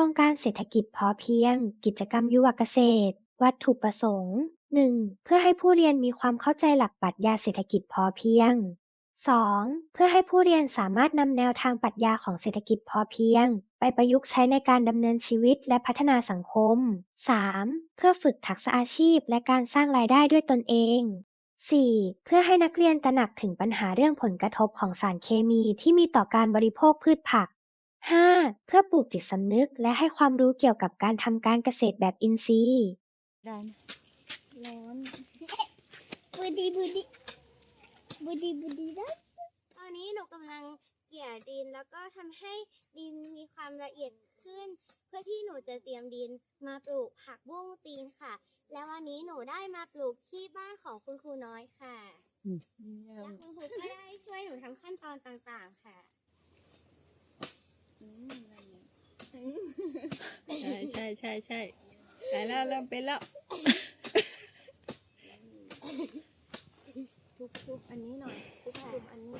รงการเศรษฐกิจพอเพียง กิจกรรมยุวเกษตร วัตถุประสงค์ 1. เพื่อให้ผู้เรียนมีความเข้าใจหลักปรัชญาเศรษฐกิจพอเพียง 2. เพื่อให้ผู้เรียนสามารถนำแนวทางปรัชญาของเศรษฐกิจพอเพียง ไปประยุกต์ใช้ในการดำเนินชีวิตและพัฒนาสังคม 3. เพื่อฝึกทักษะอาชีพและการสร้างรายได้ด้วยตนเอง 4. เพื่อให้นักเรียนตระหนักถึงปัญหาเรื่องผลกระทบของสารเคมีที่มีต่อการบริโภคพืชผัก 5. เพื่อปลูกจิตสำนึกและให้ความรู้เกี่ยวกับการทำการเกษตรแบบอินทรีย์ดันร้อนบูดีบูดีบูดีบูดีนะตอนนี้หนูกำลังเกี่ยดินแล้วก็ทำให้ดินมีความละเอียดขึ้น เพื่อที่หนูจะเตรียมดินมาปลูกผักบุ้งจีนค่ะ แล้ววันนี้หนูได้มาปลูกที่บ้านของคุณครูน้อยค่ะและคุณครูก็ได้ช่วยหนูทำขั้นตอนต่างๆค่ะ ใช่ใช่ใช่ใช่ไปแล้วเริ่มเป็นแล้ว ทุบๆอันนี้หน่อยทุบๆอันนี้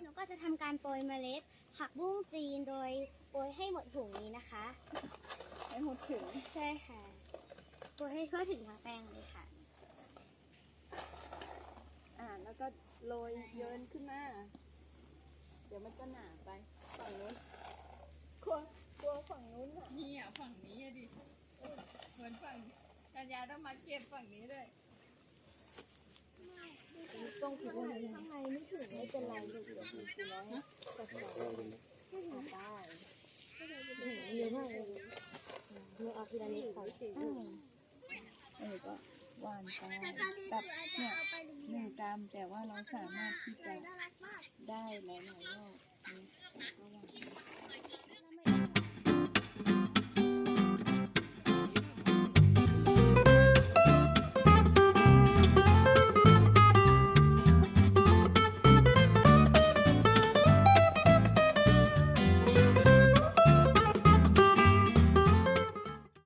หนูก็จะทำการโปรยเมล็ด ผักบุ้งจีนโดยโปรยให้หมดถุงนี้นะคะให้หมดถึงใช่ค่ะโปรยให้ทั่วถึงทั้งแป้งเลยค่ะ อ่าแล้วก็โรยเยินขึ้นมา ดี๋ยวมันจะหนาไปฝั่งนู้นกลัวกลัวฝั่งนู้นอะนี่อะฝั่งนี้อะดิเออเหมือนฝั่งกัญญาต้องมาเก็บฝั่งนี้ด้วยต้องคือว่าข้างในไม่ถึงไม่เป็นไรลูกเดี๋ยวคุณน้อยจัดการได้เยอะมากเลยเมื่อเอาทีละนิดก่อนเออก็หวานไปกับเนี่ยหนึ่งกรัมแต่ว่าเราสามารถที่จะได้หลายๆรอบนี่ก็หวาน